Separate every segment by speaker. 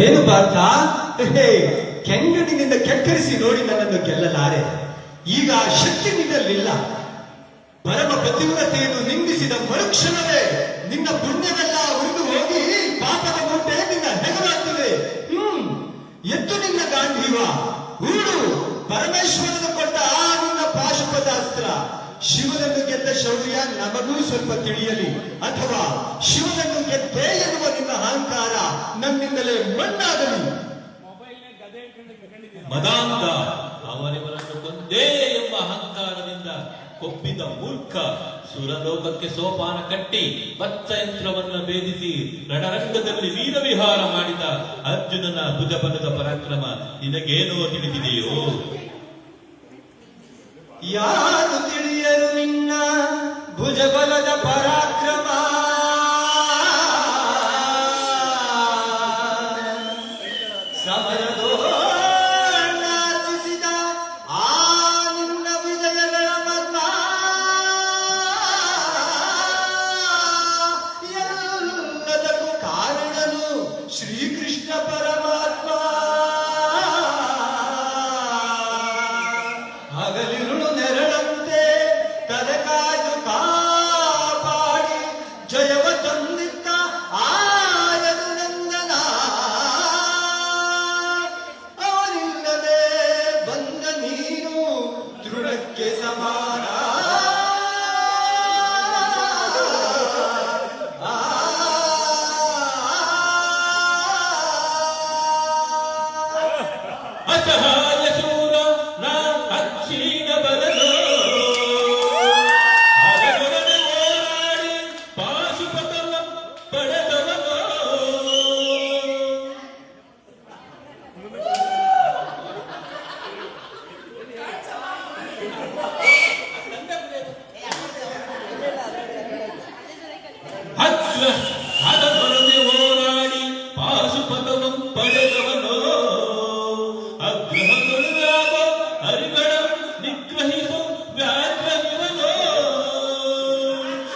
Speaker 1: ಏನು ಪಾರ್ಥ ಹೇ, ಕೆಂಗಣ್ಣಿನಿಂದ ಕೆಕ್ಕರಿಸಿ ನೋಡಿ ನನ್ನನ್ನು ಗೆಲ್ಲಲಾರೆ. ಈಗ ಆ ಶಕ್ತಿ ನಿನ್ನಲ್ಲಿಲ್ಲ. ಪರಮ ಪ್ರತಿವ್ರತೆಯನ್ನು ನಿಂದಿಸಿದ ಮರುಕ್ಷಣವೇ ನಿನ್ನ ಪುಣ್ಯವೆಲ್ಲ ಉರಿದು ಹೋಗಿ ಪಾಪದ ಮೂಟೆ ನಿನ್ನ ಹೆಗಲಾಗ್ತದೆ ಹ್ಮ್ ಎತ್ತು ನಿನ್ನ ಗಾಂಧೀವ. ಹೂಡು ಪರಮೇಶ್ವರನ ಕೊಟ್ಟ ಆ ನಿನ್ನ ಪಾಶುಪದ ಅಸ್ತ್ರ ಶಿವನನ್ನು ಗೆದ್ದ ಶೌರ್ಯ ನಮಗೂ ಸ್ವಲ್ಪ ತಿಳಿಯಲಿ. ಅಥವಾ ಶಿವನನ್ನು ಗೆದ್ದೆ ಎನ್ನುವ ನಿಮ್ಮ ಅಹಂಕಾರ ನಮ್ಮಿಂದಲೇ ಮಣ್ಣಾಗಲಿ.
Speaker 2: ಮದಾಂತ ಅವರಿವರನ್ನು ಕೊಂದೇ ಎಂಬ ಅಹಂಕಾರದಿಂದ ಕೊಪ್ಪಿದ ಮೂರ್ಖ ಸುರಲೋಕಕ್ಕೆ ಸೋಪಾನ ಕಟ್ಟಿ ಯಂತ್ರವನ್ನು ಭೇದಿಸಿ ರಣರಂಗದಲ್ಲಿ ವೀರವಿಹಾರ ಮಾಡಿದ ಅರ್ಜುನನ ಭುಜಬಲದ ಪರಾಕ್ರಮ ನಿನಗೇನೋ ತಿಳಿದಿದೆಯೋ?
Speaker 1: ಯಾರು ಭುಜಬಲದ ಪರಾಕ್ರಮ Jaya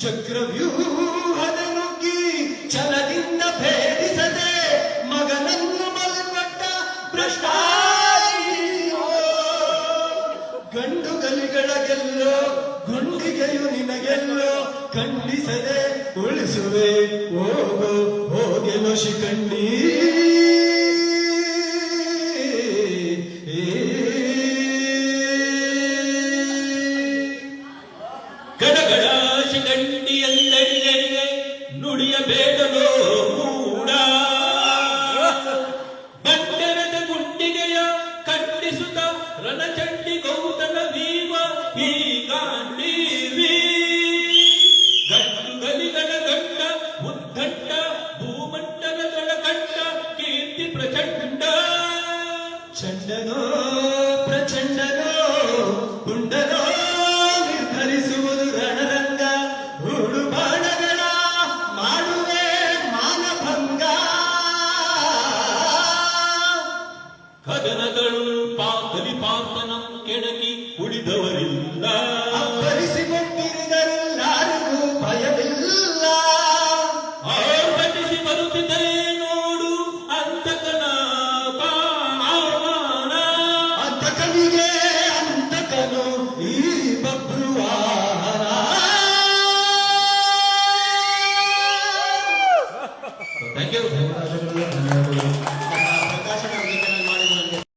Speaker 1: ಚಕ್ರವ್ಯೂಹದ ನುಗ್ಗಿ ಛಲದಿಂದ ಭೇದಿಸದೆ ಮಗನನ್ನು ಮಲಗಟ್ಟ ಭ್ರಷ್ಟಾಯಿಯೋ ಗಂಡು ಗಲಿಗಳ ಗೆಲ್ಲೋ ಗುಂಡಿಗೆಯು ನಿನಗೆಲ್ಲೋ ಖಂಡಿಸದೆ ಉಳಿಸುವೆ. ಹೋಗೋ ಹೋಗೆಲೋ ಶಿಖಂಡಿ
Speaker 2: ನುಡಿಯಬೇಡಲೋ ಕದನಗಳು ಪಾತಲಿ ಪಾತನ ಕೆಣಕಿ ಉಳಿದವರಿಲ್ಲ